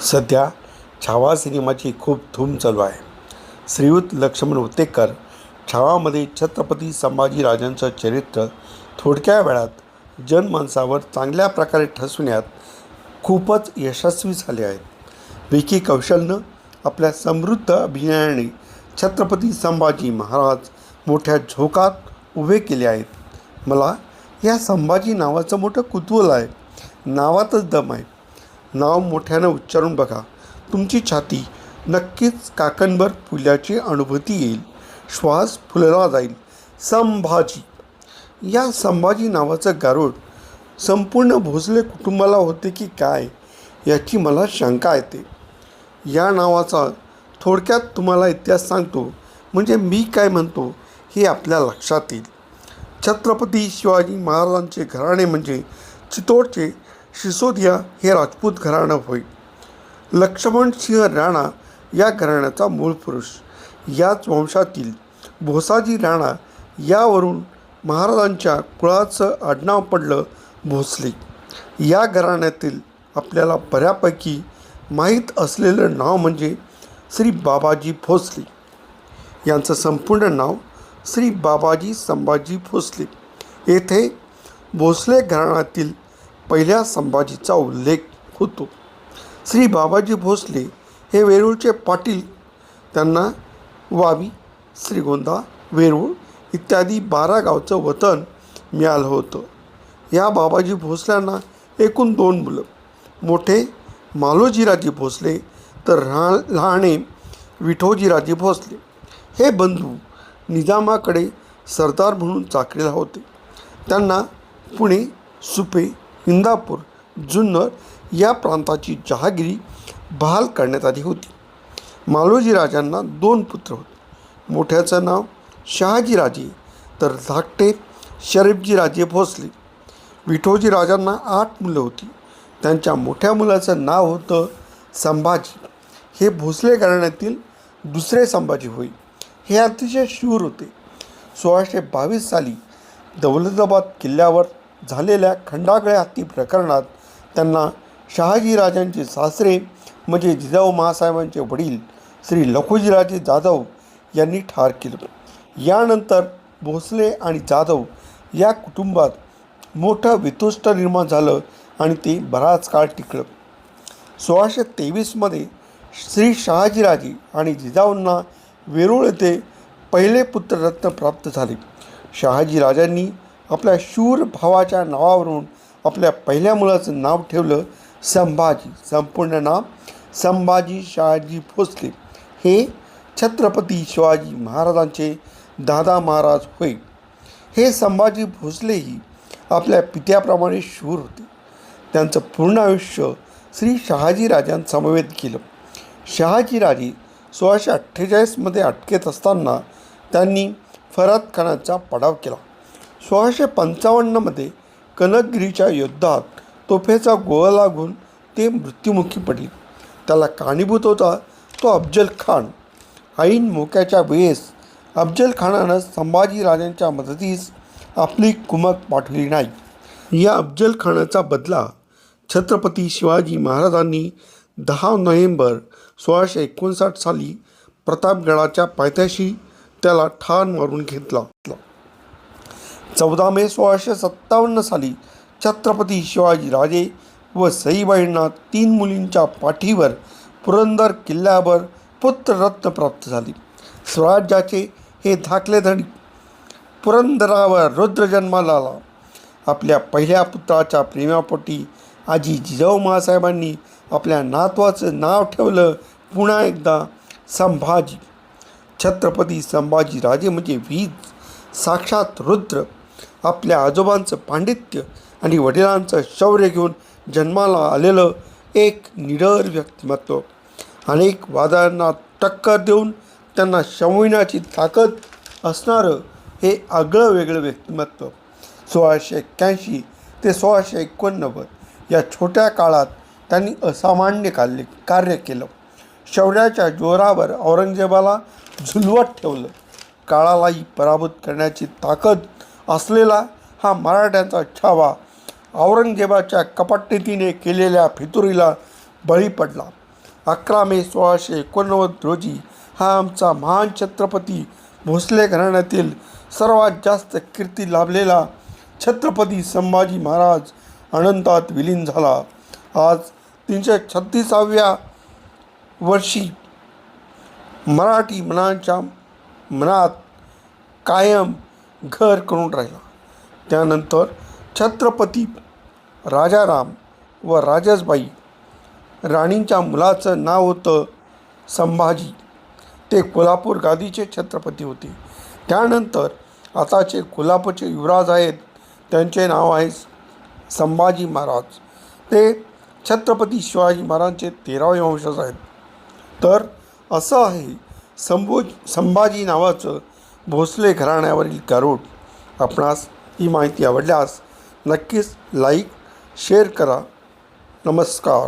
सध्या छावा सिनेमाची खूप धूम चालू आहे. श्रीयुत लक्ष्मण उत्तेकर छावामध्ये छत्रपती संभाजीराजांचं चरित्र थोडक्या वेळात जनमानसावर चांगल्या प्रकारे ठसवण्यात खूपच यशस्वी झाले आहेत. विकी कौशलनं आपल्या समृद्ध अभिनयाने छत्रपती संभाजी महाराज मोठ्या झोकात उभे केले आहेत. मला या संभाजी नावाचं मोठं कुतूहल आहे. नावातच दम आहे. नाव मोठ्यानं उच्चारून बघा. तुमची छाती नक्कीच काकणभर फुल्याची अनुभूती येईल. श्वास फुलला जाईल. संभाजी. या संभाजी नावाचं गारुड संपूर्ण भोसले कुटुंबाला होते की काय याची मला शंका येते. या नावाचा थोडक्यात तुम्हाला इतिहास सांगतो. म्हणजे मी काय म्हणतो हे आपल्या लक्षात येईल. छत्रपती शिवाजी महाराजांचे घराणे म्हणजे चितोडचे सिसोदिया हे राजपूत घराणं होय. लक्ष्मण सिंह राणा या घराण्याचा मूळ पुरुष. याच वंशातील भोसाजी राणा यावरून महाराजांच्या कुळाचं आडनाव पडलं भोसले. या घराण्यातील आपल्याला बऱ्यापैकी माहीत असलेलं नाव म्हणजे श्री बाबाजी भोसले. यांचं संपूर्ण नाव श्री बाबाजी संभाजी भोसले. येथे भोसले घराण्यातील पहिल्या संभाजीचा उल्लेख होतो. श्री बाबाजी भोसले हे वेरूळचे पाटील. त्यांना वावी श्रीगोंदा वेरूळ इत्यादी बारा गावचं वतन मिळालं होतं. या बाबाजी भोसल्यांना एकूण दोन मुलं. मोठे मालोजीराजे भोसले तर रा लहाणे विठोजीराजे भोसले. हे बंधू निजामाकडे सरदार म्हणून चाकरीला होते. त्यांना पुणे सुपे इंदापूर जुन्नर या प्रांताची जहागिरी बहाल करण्यात आली होती. मालोजी राजांना दोन पुत्र होते. मोठ्याचं नाव शहाजीराजे तर धाकटे शरीफजीराजे भोसले. विठोजी राजांना आठ मुलं होती. त्यांच्या मोठ्या मुलाचं नाव होतं संभाजी. हे भोसले घराण्यातील दुसरे संभाजी होय. हे अतिशय शूर होते. सोळाशे बावीस साली दौलताबाद किल्ल्यावर झालेल्या खंडागळ्या हत्ती प्रकरणात त्यांना शहाजीराजांचे सासरे म्हणजे जिजाऊ महासाहेबांचे वडील श्री लखुजीराजे जाधव यांनी ठार केलं. यानंतर भोसले आणि जाधव या कुटुंबात मोठं वितुष्ट निर्माण झालं आणि ते बराच काळ टिकलं. सोळाशे तेवीसमध्ये श्री शहाजीराजे आणि जिजाऊंना वेरूळ येथे पहिले पुत्ररत्न प्राप्त झाले. शहाजीराजांनी आपल्या शूर भावाच्या नावावरून आपल्या पहिल्या मुलाचं नाव ठेवलं संभाजी. संपूर्ण नाव संभाजी शहाजी भोसले. हे छत्रपती शिवाजी महाराजांचे दादा महाराज होय. हे संभाजी भोसलेही आपल्या पित्याप्रमाणे शूर होते. त्यांचं पूर्ण आयुष्य श्री शहाजीराजांसमवेत केलं शहाजीराजे सोळाशे अठ्ठेचाळीसमध्ये अटकेत असताना त्यांनी फराद खानाचा पडाव केला. सोळाशे पंचावन्नमध्ये कनकगिरीच्या युद्धात तोफेचा गोळा लागून ते मृत्युमुखी पडले. त्याला कारणीभूत होता तो अफजल खान. ऐन मोक्याच्या वेळेस अफजल खानानं संभाजीराजांच्या मदतीस आपली कुमक पाठवली नाही. या अफजल खानाचा बदला छत्रपती शिवाजी महाराजांनी दहा नोव्हेंबर सोळाशे एकोणसाठ साली प्रतापगडाच्या पायथ्याशी त्याला ठार मारून घेतला. चौदा मे सोळाशे सत्तावन्न साली छत्रपती शिवाजीराजे व सईबाईंना तीन मुलींच्या पाठीवर पुरंदर किल्ल्यावर पुत्ररत्न प्राप्त झाली. स्वराज्याचे हे धाकले धडी पुरंदरावर रुद्र जन्माला आला. आपल्या पहिल्या पुत्राच्या प्रेमापोटी आजी जिजाऊ महासाहेबांनी आपल्या नातवाचं नाव ठेवलं. पुन्हा एकदा संभाजी. छत्रपती संभाजी राजे म्हणजे वीज साक्षात रुद्र. आपल्या आजोबांचं पांडित्य आणि वडिलांचं शौर्य घेऊन जन्माला आलेलं एक निडर व्यक्तिमत्व. अनेक वादांना टक्कर देऊन त्यांना शमविण्याची ताकद असणारं हे आगळं वेगळं व्यक्तिमत्व. सोळाशे एक्क्याऐंशी ते सोळाशे एकोणनव्वद या छोट्या काळात त्यांनी असामान्य कार्य कार्य केलं. शौर्याच्या जोरावर औरंगजेबाला झुलवत ठेवलं. काळालाही पराभूत करण्याची ताकद असलेला हा मराठ्यांचा छावा औरंगजेबाच्या कपटनीतीने केलेल्या फितुरीला बळी पडला. अकरा मे सोळाशे एकोणनव्वद रोजी हा आमचा महान छत्रपती भोसले घराण्यातील सर्वात जास्त कीर्ती लाभलेला छत्रपती संभाजी महाराज अनंतात विलीन झाला. आज तीनशे छत्तीसाव्या वर्षी मराठी मनांच्या मनात कायम घर करून राहिला. त्यानंतर छत्रपती राजाराम व राजसबाई राणींच्या मुलाचं नाव होतं संभाजी. ते कोल्हापूर गादीचे छत्रपती होते. त्यानंतर आताचे कोल्हापूरचे युवराज आहेत. त्यांचे नाव आहे संभाजी महाराज. ते छत्रपती शिवाजी महाराजांचे तेरावे वंशज आहेत. तर असं आहे संभो संभाजी नावाचं भोसले घराण्यावरील गारुड आपणास ही माहिती आवडल्यास नक्कीच लाईक शेअर करा. नमस्कार.